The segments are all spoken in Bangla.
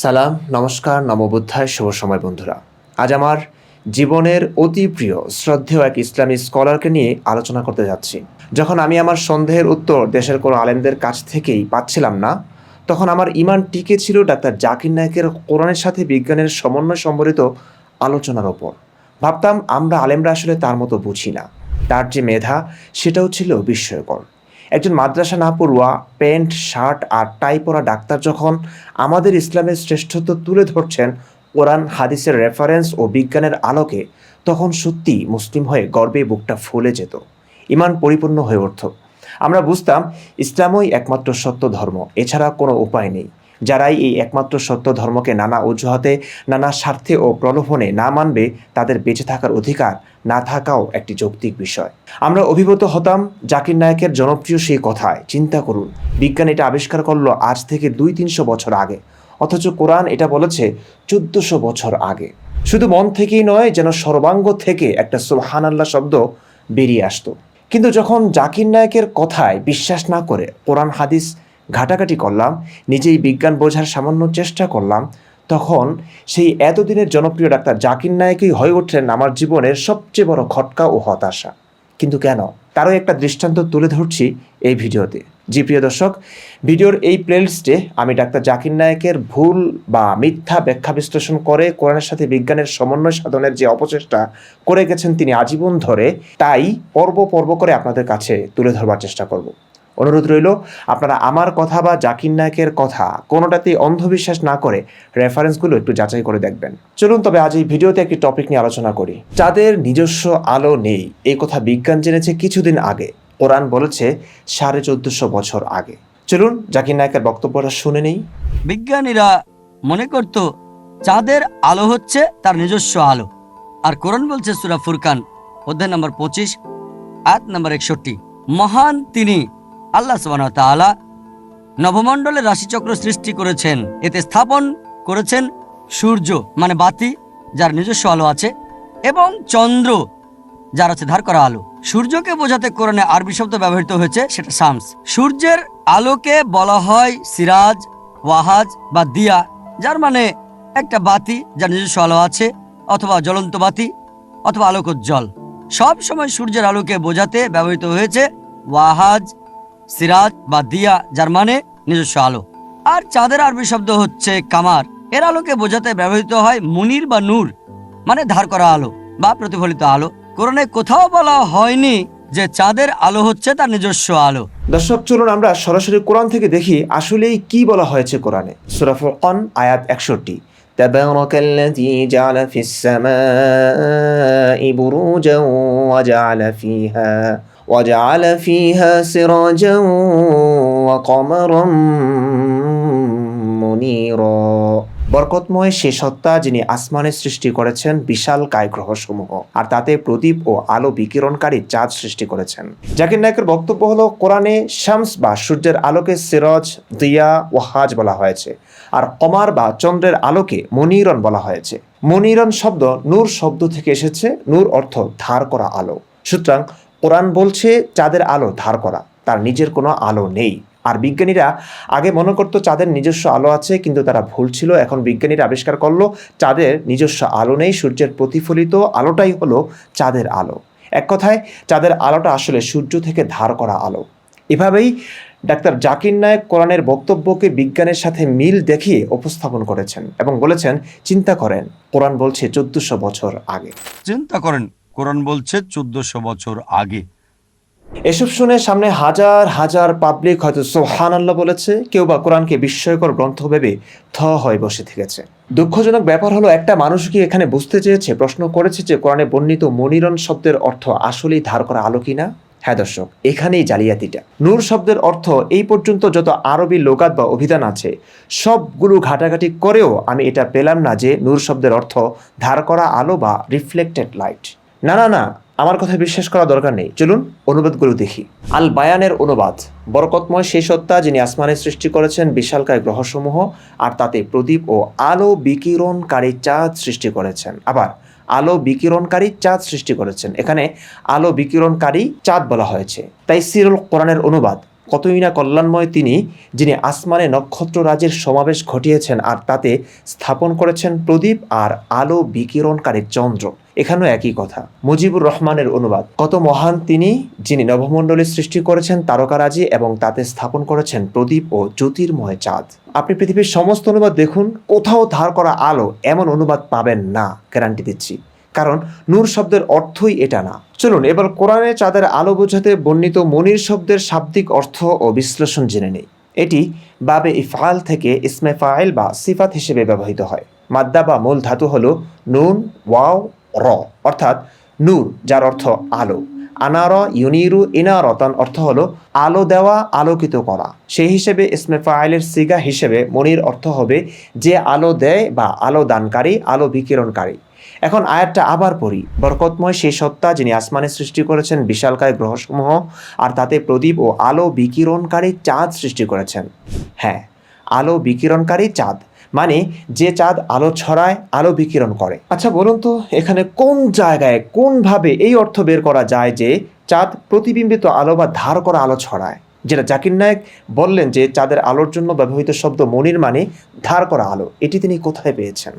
সালাম, নমস্কার নমবোধ্যায় শুভ সময় বন্ধুরা। আজ আমার জীবনের অতি প্রিয়, শ্রদ্ধেয় এক ইসলামী স্কলারকে নিয়ে আলোচনা করতে যাচ্ছি। যখন আমি আমার সন্দেহের উত্তর দেশের কোনো আলেমদের কাছ থেকেই পাচ্ছিলাম না, তখন আমার ইমান টিকে ছিল ডাক্তার জাকির নায়কের কোরআনের সাথে বিজ্ঞানের সমন্বয় সম্বলিত আলোচনার ওপর। ভাবতাম, আমরা আলেমরা আসলে তার মতো বুঝি না। তার যে মেধা, সেটাও ছিল বিস্ময়কর। একজন মাদ্রাসা না পড়ুয়া, প্যান্ট, শার্ট আর টাই পরা ডাক্তার যখন আমাদের ইসলামের শ্রেষ্ঠত্ব তুলে ধরছেন কোরআন, হাদিসের রেফারেন্স ও বিজ্ঞানের আলোকে, তখন সত্যি মুসলিম হয়ে গর্বে বুকটা ফুলে যেত, ইমান পরিপূর্ণ হয়ে উঠত। আমরা বুঝতাম ইসলামই একমাত্র সত্য ধর্ম, এছাড়া কোনো উপায় নেই। যারাই এই একমাত্র সত্য ধর্মকে নানা অজুহাতে, নানা স্বার্থে ও প্রলোভনে না মানবে, তাদের বেঁচে থাকার অধিকার না থাকাও একটি যৌক্তিক বিষয়। আমরা অভিভূত হতাম জাকির নায়কের জনপ্রিয় সেই কথায়, চিন্তা করুন, বিজ্ঞান এটা আবিষ্কার করল আজ থেকে দুই তিনশো বছর আগে, অথচ কোরআন এটা বলেছে চোদ্দশো বছর আগে। শুধু মন থেকেই নয়, যেন সর্বাঙ্গ থেকে একটা সুবহানাল্লাহ শব্দ বেরিয়ে আসতো। কিন্তু যখন জাকির নায়কের কথায় বিশ্বাস না করে কোরআন হাদিস ঘাটাঘাটি করলাম, নিজেই বিজ্ঞান বোঝার সামান্য চেষ্টা করলাম, তখন সেই এতদিনের জনপ্রিয় ডাক্তার জাকির নায়কই হয়ে উঠলেন আমার জীবনের সবচেয়ে বড় খটকা ও হতাশা। কিন্তু কেন? তারও একটা দৃষ্টান্ত তুলে ধরছি এই ভিডিওতে। জি, প্রিয় দর্শক, ভিডিওর এই প্লেলিস্টে আমি ডাক্তার জাকির নায়কের ভুল বা মিথ্যা ব্যাখ্যা বিশ্লেষণ করে কোরআনের সাথে বিজ্ঞানের সমন্বয় সাধনের যে অপচেষ্টা করে গেছেন তিনি আজীবন ধরে, তাই পর্ব পর্ব করে আপনাদের কাছে তুলে ধরবার চেষ্টা করব। অনুরোধ রইল, আপনারা আমার কথা বা জাকির নায়কের কথা কোনোটাতেই অন্ধবিশ্বাস না করে রেফারেন্সগুলো একটু যাচাই করে দেখবেন। চলুন, তবে আজ এই ভিডিওতে একটি টপিক নিয়ে আলোচনা করি। যাদের নিজস্ব আলো নেই, এই কথা বিজ্ঞান জেনেছে কিছুদিন আগে। কোরআন বলেছে সাড়ে চোদ্দশো বছর আগে। চলুন, জাকির নায়কের বক্তব্যটা শুনে নেই। বিজ্ঞানীরা মনে করত চাঁদের আলো হচ্ছে তার নিজস্ব আলো। আর কোরআন বলছে সুরা ফুরকান, অধ্যায় নম্বর পঁচিশ, আয়াত নম্বর একষট্টি। মহান তিনি আল্লাহ সুবাহ তাআলা নবমণ্ডলের রাশিচক্র সৃষ্টি করেছেন। এতে স্থাপন করেছেন সূর্য মানে বাতি, যার নিজস্ব আলো আছে, এবং চন্দ্র, যার আছে ধার করা আলো। সূর্যকে বোঝাতে কোরআনে আরবি শব্দ ব্যবহৃত হয়েছে, সেটা শামস। সূর্যের আলোকে বলা হয় সিরাজ, ওয়াহাজ বা দিয়া, যার মানে একটা বাতি, যার নিজস্ব আলো আছে, অথবা জ্বলন্ত বাতি, অথবা আলোকোজ্জ্বল। সব সময় সূর্যের আলোকে বোঝাতে ব্যবহৃত হয়েছে ওয়াহাজ সিরাজ বা দিয়া যার মানে নিজস্ব আলো। আর চাঁদের আরবি শব্দ হচ্ছে কামার। এর আলোকে বোঝাতে ব্যবহৃত হয় মুনির বা নূর মানে ধার করা আলো বা প্রতিফলিত আলো। কোরআনে কোথাও বলা হয়নি যে চাঁদের আলো হচ্ছে তার নিজস্ব আলো। দর্শক, চলুন আমরা সরাসরি কোরআন থেকে দেখি আসলেই কি বলা হয়েছে কোরআনে। সুরাফরকন আয়াত একষট্টি। تبارك وجعل فيها سراجا وقمرا منيرا বরকতময় সে সত্তা যিনি আসমানের সৃষ্টি করেছেন বিশাল কায়গ্রহ সমূহ আর তাতে প্রদীপ ও আলো বিকিরণকারী চাঁদ সৃষ্টি করেছেন জাকির নায়কের বক্তব্য হলো কোরআনে শামস বা সূর্যের আলোকে সিরজ দিয়া ও হাজ বলা হয়েছে আর কমার বা চন্দ্রের আলোকে মনিরন বলা হয়েছে মনিরন শব্দ নূর শব্দ থেকে এসেছে নূর অর্থ ধার করা আলো সুতরাং কোরআন বলছে চাঁদের আলো ধার করা, তার নিজের কোনো আলো নেই। আর বিজ্ঞানীরা আগে মনে করতো চাঁদের নিজস্ব আলো আছে, কিন্তু তারা ভুল ছিল। এখন বিজ্ঞানীরা আবিষ্কার করল, চাঁদের নিজস্ব আলো নেই, সূর্যের প্রতিফলিত আলোটাই হলো চাঁদের আলো। এক কথায়, চাঁদের আলোটা আসলে সূর্য থেকে ধার করা আলো। এভাবেই ডাক্তার জাকির নায়ক কোরআনের বক্তব্যকে বিজ্ঞানের সাথে মিল দেখিয়ে উপস্থাপন করেছেন এবং বলেছেন, চিন্তা করেন, কোরআন বলছে চোদ্দশো বছর আগে। চিন্তা করেন কোরআন বলছে চোদ্দশো বছর আগে। এসব শুনে সামনে হাজার হাজার পাবলিক হয়তো সোহান আল্লাহ বলেছে, কেউ বা কোরআনকে বিস্ময়কর গ্রন্থ ভেবে থ হয়ে বসে থেকেছে। দুঃখজনক ব্যাপার হলো, একটা মানুষ কি এখানে বুঝতে চেয়েছে, প্রশ্ন করেছে যে কোরআনে বর্ণিত মনিরন শব্দের অর্থ আসলেই ধার করা আলো কিনা হ্যাঁ দর্শক, এখানেই জালিয়াতিটা। নূর শব্দের অর্থ এই পর্যন্ত যত আরবি লোকাত বা অভিধান আছে, সবগুলো ঘাটাঘাটি করেও আমি এটা পেলাম না যে নূর শব্দের অর্থ ধার করা আলো বা রিফ্লেক্টেড লাইট না না না, আমার কথা বিশ্বাস করা দরকার নেই। চলুন, অনুবাদগুলো দেখি। আল বায়ানের অনুবাদ, বরকতময় সেই সত্তা যিনি আসমানের সৃষ্টি করেছেন বিশালকায় গ্রহসমূহ, আর তাতে প্রদীপ ও আলো বিকিরণকারী চাঁদ সৃষ্টি করেছেন। আবার, আলো বিকিরণকারী চাঁদ সৃষ্টি করেছেন। এখানে আলো বিকিরণকারী চাঁদ বলা হয়েছে। তাই সিরুল কোরআনের অনুবাদ, কতই না কল্যাণময় তিনি, যিনি আসমানে নক্ষত্র রাজের সমাবেশ ঘটিয়েছেন, আর তাতে স্থাপন করেছেন প্রদীপ আর আলো বিকিরণকারী চন্দ্র। এখানেও একই কথা। মুজিবুর রহমানের অনুবাদ। কত মহান তিনি, যিনি নভমণ্ডলী সৃষ্টি করেছেন তারকারাজি এবং তাতে স্থাপন করেছেন প্রদীপ ও জ্যোতির্ময় চাঁদ। আপনি পৃথিবীর সমস্ত অনুবাদ দেখুন, কোথাও ধার করা আলো এমন অনুবাদ পাবেন না, গ্যারান্টি দিচ্ছি। কারণ নূর শব্দের অর্থই এটা না। চলুন, এবার কোরআনে চাঁদের আলো বোঝাতে বর্ণিত মনির শব্দের শাব্দিক অর্থ ও বিশ্লেষণ জেনে নেই। এটি বাবে ইফআল থেকে ইসমে ফাইল বা সিফাত হিসেবে ব্যবহৃত হয়। মাদ্দা বা মূল ধাতু হল নুন, ওয়াও র, অর্থাৎ নূর, যার অর্থ আলো। আনার ইউনিরু ইনারতান অর্থ হলো আলো দেওয়া, আলোকিত করা। সেই হিসেবে ইসমে ফাইলের সিগা হিসেবে মনির অর্থ হবে যে আলো দেয় বা আলো দানকারী, আলো বিকিরণকারী। এখন আয়াতটা আবার পড়ি। বরকতময় সেই সত্তা যিনি আসমানে সৃষ্টি করেছেন, বিশালকায় গ্রহসমূহ, আর তাতে প্রদীপ ও আলো বিকিরণকারী চাঁদ সৃষ্টি করেছেন। হ্যাঁ আলো বিকিরণকারী চাঁদ। মানে যে চাঁদ আলো ছড়ায়, আলো বিকিরণ করে। আচ্ছা বলুন তো, এখানে কোন জায়গায়, কোনভাবে এই অর্থ বের করা যায় যে চাঁদ প্রতিবিম্বিত আলো বা ধার করা আলো ছড়ায়? যেটা জাকির নায়ক বললেন যে চাঁদের আলোর জন্য ব্যবহৃত শব্দ মনির মানে ধার করা আলো। এটি তিনি কোথায় পেয়েছেন?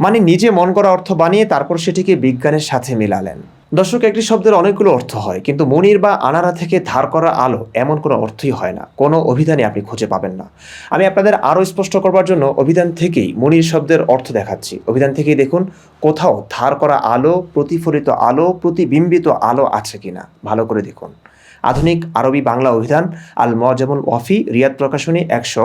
মানে নিজে মন করা অর্থ বানিয়ে তারপর সেটিকে বিজ্ঞানের সাথে মিলালেন। দর্শক, একটি শব্দের অনেকগুলো অর্থ হয়, কিন্তু মনির বা আনারা থেকে ধার করা আলো এমন কোনো অর্থই হয় না। কোনো অভিধানে আপনি খুঁজে পাবেন না। আমি আপনাদের আরও স্পষ্ট করবার জন্য অভিধান থেকেই মনির শব্দের অর্থ দেখাচ্ছি। অভিধান থেকেই দেখুন, কোথাও ধার করা আলো, প্রতিফলিত আলো, প্রতিবিম্বিত আলো আছে কিনা। ভালো করে দেখুন। আধুনিক আরবি বাংলা অভিধান আল মজামুল ওয়াফি, রিয়াদ প্রকাশনী একশো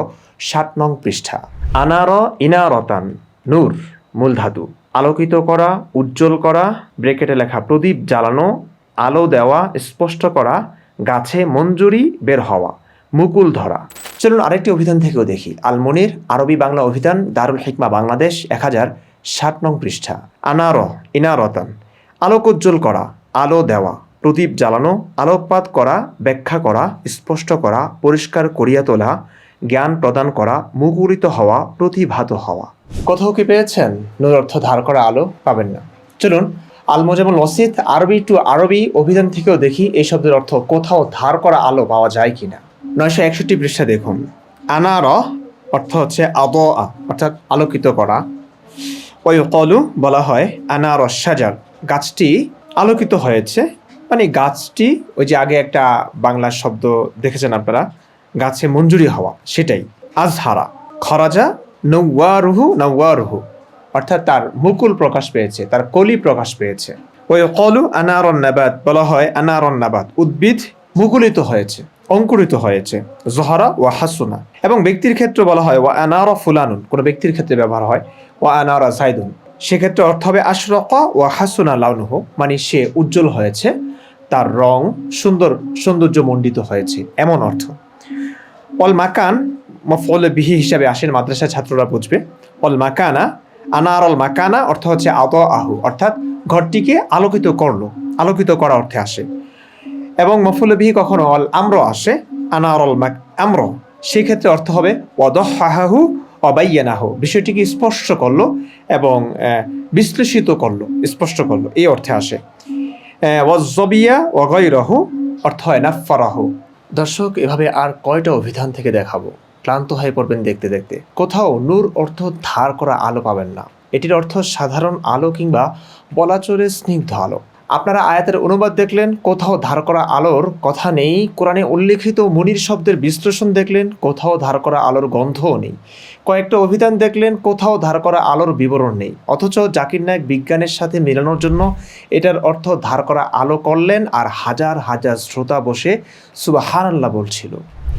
ষাট নং পৃষ্ঠা। আনার ইনারতান, নূর মূল ধাতু আলোকিত করা, উজ্জ্বল করা, ব্রেকেটে লেখা প্রদীপ জ্বালানো, আলো দেওয়া, স্পষ্ট করা, গাছে মঞ্জুরি বের হওয়া, মুকুল ধরা। চলুন আরেকটি অভিধান থেকেও দেখি। আলমনির আরবি বাংলা অভিধান, দারুল হিকমা বাংলাদেশ, এক হাজার ষাট নং পৃষ্ঠা। আনার ইনারতান। আলোকোজ্জ্বল করা, আলো দেওয়া, প্রদীপ জ্বালানো, আলোকপাত করা, ব্যাখ্যা করা, স্পষ্ট করা, পরিষ্কার করিয়া তোলা, জ্ঞান প্রদান করা, মুকুরিত হওয়া, প্রতিভাত হওয়া। কোথাও কি পেয়েছেন? নূর অর্থ ধার করা আলো পাবেন না। চলুন আলমোজামুল মসজিদ, আরবি টু আরবি অভিধান থেকেও দেখি এই শব্দের অর্থ কোথাও ধার করা আলো পাওয়া যায় কিনা। নয়শো একষট্টি পৃষ্ঠা দেখুন। আনার অর্থ হচ্ছে আদ অর্থাৎ আলোকিত করা। ওই কলু বলা হয় আনার সাজার গাছটি আলোকিত হয়েছে। মানে গাছটি, ওই যে আগে একটা বাংলা শব্দ দেখেছেন আপনারা, গাছে মঞ্জুরি হওয়া, সেটাই। আজহারা, খরাজা নৌয়ারুহু নৌয়ারুহু অর্থাৎ তার মুকুল প্রকাশ পেয়েছে, তার কলি প্রকাশ পেয়েছে। ওই কলু আনারন বলা হয় আনারন উদ্ভিদ মুকুলিত হয়েছে, অঙ্কুরিত হয়েছে, জহরা ও হাসুনা। এবং ব্যক্তির ক্ষেত্রে বলা হয় ও আনারা ফুলানুন, কোনো ব্যক্তির ক্ষেত্রে ব্যবহার হয় ও আনারা সাইদুন সেক্ষেত্রে অর্থ হবে আশরকা ও হাসুনা লাউনুহ মানে সে উজ্জ্বল হয়েছে, তার রং সুন্দর সৌন্দর্য মণ্ডিত হয়েছে, এমন অর্থ। অল মাকান মফল বিহি হিসাবে আসেন মাদ্রাসা ছাত্ররা বুঝবে। অল মাকানা, আনার অল মাকানা অর্থ হচ্ছে আত আহু অর্থাৎ ঘরটিকে আলোকিত করল, আলোকিত করা অর্থে আসে। এবং মফুল বিহি কখনো অল আম্র আসে, আনার অল মাক আম্র। সেই ক্ষেত্রে অর্থ হবে অদহাহু অবাইয়ানাহু বিষয়টিকে স্পষ্ট করল এবং বিশ্লেষিত করল, স্পষ্ট করল। এই অর্থে আসে। ওয়াজবিয়া ওয়াগৈরহু অর্থ হয় নাফারাহু দর্শক, এভাবে আর কয়টা অভিধান থেকে দেখাবো? ক্লান্ত হয়ে পড়বেন দেখতে দেখতে। কোথাও নূর অর্থ ধার করা আলো পাবেন না। এটির অর্থ সাধারণ আলো কিংবা বলাচরে স্নিগ্ধ আলো। আপনারা আয়াতের অনুবাদ দেখলেন, কোথাও ধার করা আলোর কথা নেই। কোরআনে উল্লেখিত মুনির শব্দের বিশ্লেষণ দেখলেন, কোথাও ধার করা আলোর গন্ধও নেই। কয়েকটা অভিধান দেখলেন, কোথাও ধার করা আলোর বিবরণ নেই। অথচ জাকির নায়ক বিজ্ঞানের সাথে মেলানোর জন্য এটার অর্থ ধার করা আলো করলেন আর হাজার হাজার শ্রোতা বসে সুবাহান আল্লাহ বলছিল।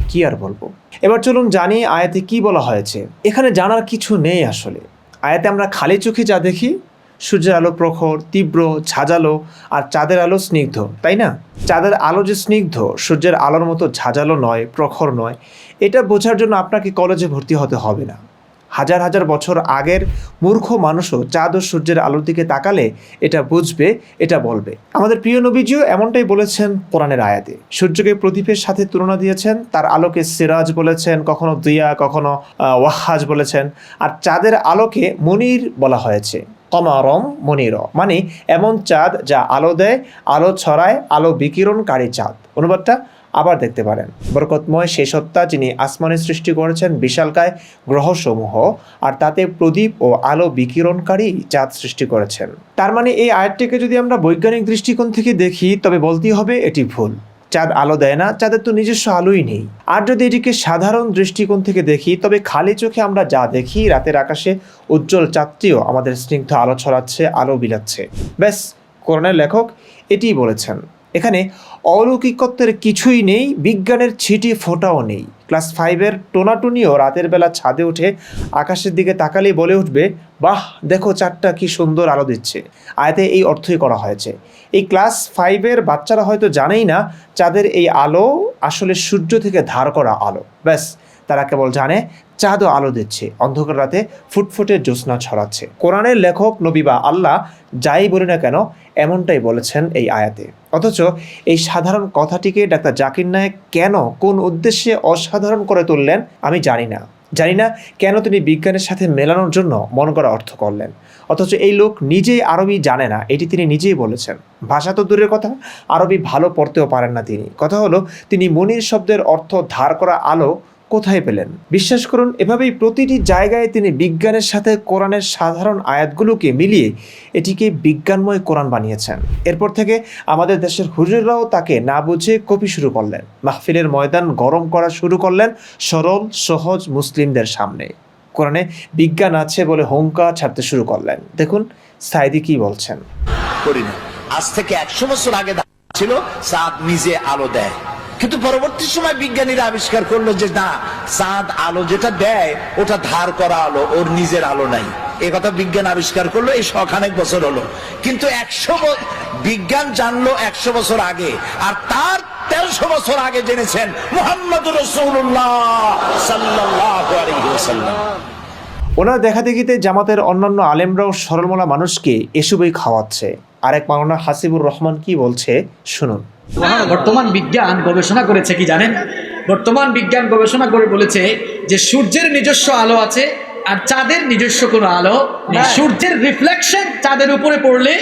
কি আর বলব? এবার চলুন জানি আয়াতে কি বলা হয়েছে। এখানে জানার কিছু নেই আসলে। আয়াতে আমরা খালি চোখে যা দেখি, সূর্যের আলো প্রখর, তীব্র, ঝাঁঝালো আর চাঁদের আলো স্নিগ্ধ, তাই না? চাঁদের আলো যে স্নিগ্ধ, সূর্যের আলোর মতো ঝাঁঝালো নয়, প্রখর নয়, এটা বোঝার জন্য আপনাকে কলেজে ভর্তি হতে হবে না। হাজার হাজার বছর আগের মূর্খ মানুষও চাঁদ ও সূর্যের আলোর দিকে তাকালে এটা বুঝবে, এটা বলবে। আমাদের প্রিয় নবীজিও এমনটাই বলেছেন কোরআনের আয়াতে। সূর্যকে প্রদীপের সাথে তুলনা দিয়েছেন, তার আলোকে সিরাজ বলেছেন, কখনো দিয়া কখনো ওয়াহাজ বলেছেন, আর চাঁদের আলোকে মনির বলা হয়েছে। কমারম মনির মানে এমন চাঁদ যা আলো দেয়, আলো ছড়ায়, আলো বিকিরণকারী চাঁদ। অনুবাদটা আবার দেখতে পারেন। বরকতময় সেই সত্তা যিনি আসমানে সৃষ্টি করেছেন বিশালকায় গ্রহসমূহ আর তাতে প্রদীপ ও আলো বিকিরণকারী চাঁদ সৃষ্টি করেছেন। তার মানে এই আয়াতটিকে যদি আমরা বৈজ্ঞানিক দৃষ্টিকোণ থেকে দেখি, তবে বলতেই হবে এটি ভুল। চাঁদ আলো দেয় না, চাঁদের তো নিজস্ব আলোই নেই। আর যদি এটিকে সাধারণ দৃষ্টিকোণ থেকে দেখি, তবে খালি চোখে আমরা যা দেখি, রাতের আকাশে উজ্জ্বল চাঁদটিও আমাদের স্নিগ্ধ আলো ছড়াচ্ছে, আলো বিলাচ্ছে। ব্যাস, কোরআনের লেখক এটিই বলেছেন। এখানে অলৌকিকত্বের কিছুই নেই, বিজ্ঞানের ছিটি ফোটাও নেই। ক্লাস ফাইভের টোনাটুনিও রাতের বেলা ছাদে উঠে আকাশের দিকে তাকালেই বলে উঠবে, বাহ, দেখো চারটা কি সুন্দর আলো দিচ্ছে। আয়তে এই অর্থই করা হয়েছে। এই ক্লাস ফাইভের বাচ্চারা হয়তো জানেই না, চাঁদের এই আলো আসলে সূর্য থেকে ধার করা আলো। ব্যাস, তারা কেবল জানে, চাঁদও আলো দিচ্ছে। অন্ধকার রাতে ফুটফুটে জ্যোৎস্না ছড়াচ্ছে। কোরআনের লেখক নবী বা আল্লাহ যাই বলি না কেন এমনটাই বলেছেন এই আয়াতে। অথচ এই সাধারণ কথাটিকে ডাক্তার জাকির নায়েক কেন, কোন উদ্দেশ্যে অসাধারণ করে তুললেন, আমি জানি না। জানি না কেন তিনি বিজ্ঞানের সাথে মেলানোর জন্য মন করা অর্থ করলেন। অথচ এই লোক নিজেই আরবি জানে না, এটি তিনি নিজেই বলেছেন। ভাষা তো দূরের কথা, আরবি ভালো পড়তেও পারেন না তিনি। কথা হলো, তিনি মনির শব্দের অর্থ ধার করা আলো কোথায় পেলেন? বিশ্বাস করুন, এভাবেই প্রতিটি জায়গায় তিনি বিজ্ঞানের সাথে কোরআনের সাধারণ আয়াতগুলোকে মিলিয়ে এটিকে বিজ্ঞানময় কোরআন বানিয়েছেন। এরপর থেকে আমাদের দেশের হুজুররাও তাকে না বুঝে কপি শুরু করলেন। মাহফিলের ময়দান গরম করা শুরু করলেন সরল, সহজ মুসলিমদের সামনে। কোরআনে বিজ্ঞান আছে বলে হুঙ্কা ছাড়তে শুরু করলেন। দেখুন সাইদি কি বলছেন। আজ থেকে একশো বছর আগে ছিল চাঁদ নিজে আলো দেয়। কিন্তু পরবর্তী সময় বিজ্ঞানীরা আবিষ্কার করল যে না চাঁদ আলো যেটা দেয়, ওটা ধার করা আলো, ওর নিজের আলো নাই। এ কথা বিজ্ঞান আবিষ্কার করল, এই শখানেক বছর হলো। কিন্তু একশো বিজ্ঞান জানলো একশো বছর আগে, আর তার তেরোশো বছর আগে জেনেছেন মোহাম্মদ ওনার দেখা দেখিতে জামাতের অন্যান্য আলেমরাও সরলমলা মানুষকে এসবই খাওয়াচ্ছে। আরেক মাওলানা হাসিবুর রহমান কি বলছে, শুনুন। বর্তমান বিজ্ঞান গবেষণা করেছে কি জানেন? বর্তমান বিজ্ঞান গবেষণা করে বলেছে যে সূর্যের নিজস্ব আলো আছে আর চাঁদের নিজস্ব কোনো আলো নেই। সূর্যের রিফ্লেকশন চাঁদের উপরে পড়লে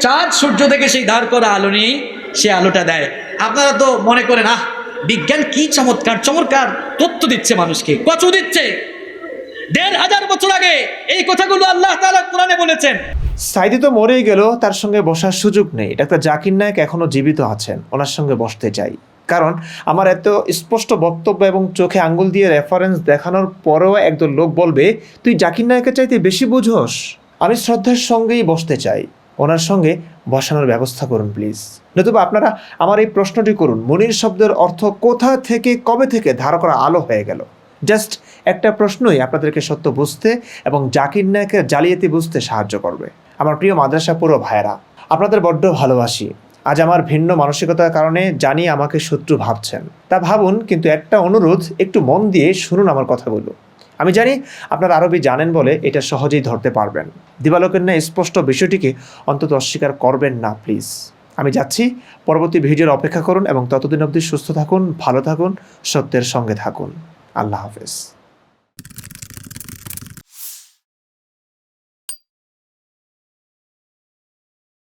চাঁদ সূর্য থেকে সেই ধার করা আলো নিয়েই সে আলোটা দেয়। আপনারা তো মনে করেন আহ বিজ্ঞান কি চমৎকার চমৎকার তথ্য দিচ্ছে মানুষকে কচু দিচ্ছে। দেড় হাজার বছর আগে এই কথাগুলো আল্লাহ তাআলা কোরআনে বলেছেন। সাইদি তো মরেই গেল, তার সঙ্গে বসার সুযোগ নেই। ডাক্তার জাকির নায়ক এখনও জীবিত আছেন, ওনার সঙ্গে বসতে চাই। কারণ আমার এত স্পষ্ট বক্তব্য এবং চোখে আঙ্গুল দিয়ে রেফারেন্স দেখানোর পরেও একদল লোক বলবে, তুই জাকির নায়কের চাইতে বেশি বুঝোস? আমি শ্রদ্ধার সঙ্গেই বসতে চাই। ওনার সঙ্গে বসানোর ব্যবস্থা করুন প্লিজ নতুবা আপনারা আমার এই প্রশ্নটি করুন, মনির শব্দের অর্থ কোথা থেকে, কবে থেকে ধার করা আলো হয়ে গেল? জাস্ট একটা প্রশ্নই আপনাদেরকে সত্য বুঝতে এবং জাকির নায়কের জালিয়াতি বুঝতে সাহায্য করবে। আমার প্রিয় মাদ্রাসা পুরো ভাইয়েরা, আপনাদের বড্ড ভালোবাসি। আজ আমার ভিন্ন মানসিকতার কারণে জানি আমাকে শত্রু ভাবছেন। তা ভাবুন, কিন্তু একটা অনুরোধ, একটু মন দিয়ে শুনুন আমার কথাগুলো। আমি জানি আপনারা আরবি জানেন বলে এটা সহজেই ধরতে পারবেন। দিবালোকের ন্যায় স্পষ্ট বিষয়টিকে অন্তত অস্বীকার করবেন না, প্লিজ। আমি যাচ্ছি, পরবর্তী ভিডিওর অপেক্ষা করুন এবং ততদিন অবধি সুস্থ থাকুন, ভালো থাকুন, সত্যের সঙ্গে থাকুন। আল্লাহ হাফেজ।